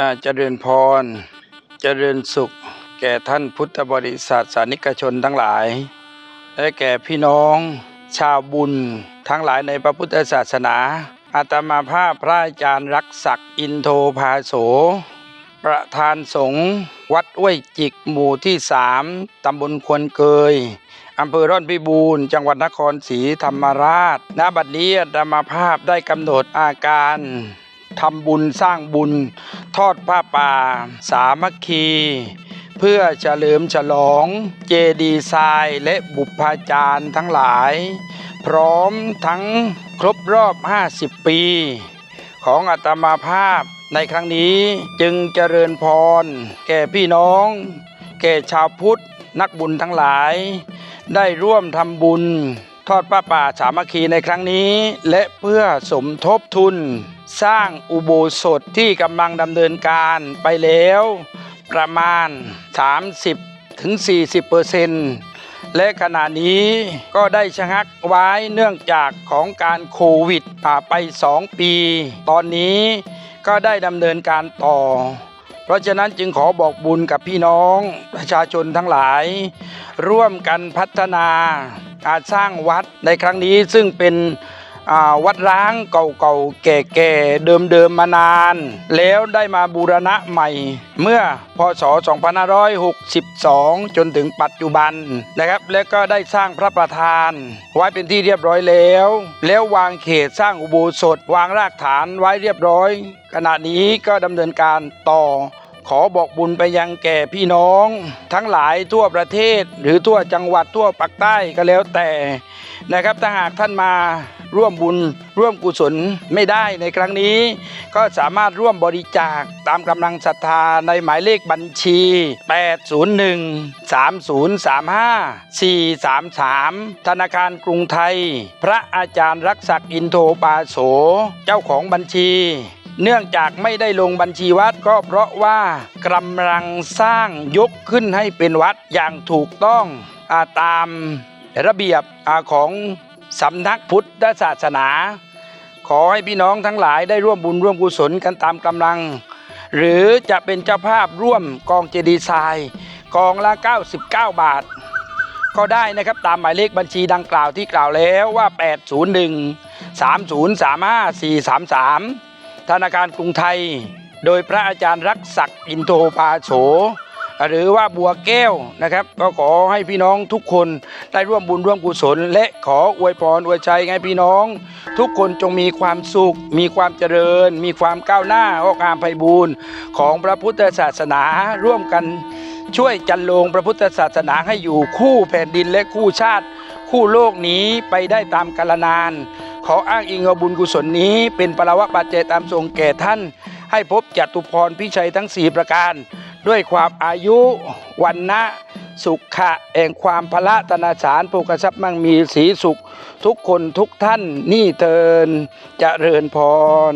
อาเจริญพร เจริญสุข แก่ท่านพุทธบริษัทสานิกชนทั้งหลาย และแก่พี่น้อง ชาวบุญทั้งหลายในพระพุทธศาสนา อาตมาภาพพระอาจารย์รักศักดิ์อินโทภาโส ประธานสงฆ์วัดห้วยจิกหมู่ที่สามตำบลควนเกยอำเภอร่อนพิบูรณ์จังหวัดนครศรีธรรมราช ณ บัดนี้อาตมาภาพได้กำหนดอาการ ทำบุญสร้างบุญ ทอดผ้าป่า สามัคคี เพื่อเฉลิมฉลองเจดีทรายและบุพาจารย์ทั้งหลาย พร้อมทั้งครบรอบ 50 ปี ของอาตมาภาพในครั้งนี้จึงเจริญพร แก่พี่น้อง แก่ชาวพุทธนักบุญทั้งหลาย ได้ร่วมทำบุญ ทอดป้าป่าสามัคคีในครั้งนี้ และเพื่อสมทบทุน สร้างอุโบสถที่กำลังดำเนินการไปแล้ว ประมาณ 30ถึง40เปอร์เซนต์และขณะนี้ก็ได้ชะงักไว้เนื่องจากของการโควิดอ่าไป 2 ปี ตอนนี้ก็ได้ดำเนินการต่อ เพราะฉะนั้นจึงขอบอกบุญกับพี่น้องประชาชนทั้งหลาย ร่วมกันพัฒนาการสร้างวัดในครั้งนี้ซึ่งเป็น วัดร้างเก่าๆแก่ๆเดิมๆมานาน แล้วได้มาบูรณะใหม่ เมื่อพศ 2562 จนถึงปัจจุบันนะครับ แล้วก็ได้สร้างพระประธาน ไว้เป็นที่เรียบร้อยแล้ว แล้ววางเขตสร้างอุโบสถ วางรากฐานไว้เรียบร้อย ขณะนี้ก็ดำเนินการต่อขอบอกบุญไปยังแก่พี่น้อง ทั้งหลายทั่วประเทศหรือทั่วจังหวัดทั่วปากใต้ก็แล้วแต่นะครับถ้าหากท่านมา ร่วมบุญร่วมกุศลไม่ได้ในครั้งนี้ ก็สามารถร่วมบริจาคตามกำลังศรัทธาในหมายเลขบัญชี 801 3035 433 ธนาคารกรุงไทย พระอาจารย์รักศักดิ์อินโทปาโส เจ้าของบัญชีเนื่องจากไม่ได้ลงบัญชีวัดก็เพราะว่ากำลังสร้างยกขึ้นให้เป็นวัดอย่างถูกต้องอาตามระเบียบอของ สำนักพุทธศาสนา ขอให้พี่น้องทั้งหลายได้ร่วมบุญร่วมกุศลกันตามกำลัง หรือจะเป็นเจ้าภาพร่วมกองเจดีทรายกองละ 99 บาท ก็ได้นะครับตามหมายเลขบัญชีดังกล่าวที่กล่าวแล้วว่า 801 3035 433 ธนาคารกรุงไทย โดยพระอาจารย์รักศักดิ์อินโทปาโส หรือว่าบัวแก้วนะครับ ก็ขอให้พี่น้องทุกคนได้ร่วมบุญร่วมกุศล และขออวยพรอวยชัยให้พี่น้อง ทุกคนจงมีความสุข มีความเจริญ มีความก้าวหน้าออกงามไพบูรณ์ของพระพุทธศาสนาร่วมกันช่วยจันลงพระพุทธศาสนาให้อยู่คู่แผ่นดินและคู่ชาติ คู่โลกนี้ไปได้ตามกาลนาน ขออ้างอิงเอาบุญกุศลนี้ เป็นปรวะปัจเจตามทรงแก่ท่าน ให้พบจตุพรพิชัยทั้ง 4 ประการ ด้วยความอายุวันนะสุขะแห่งความพละตนาสารภูกระชับมั่งมีสีสุข ทุกคนทุกท่านนี่เทินจะเริญพร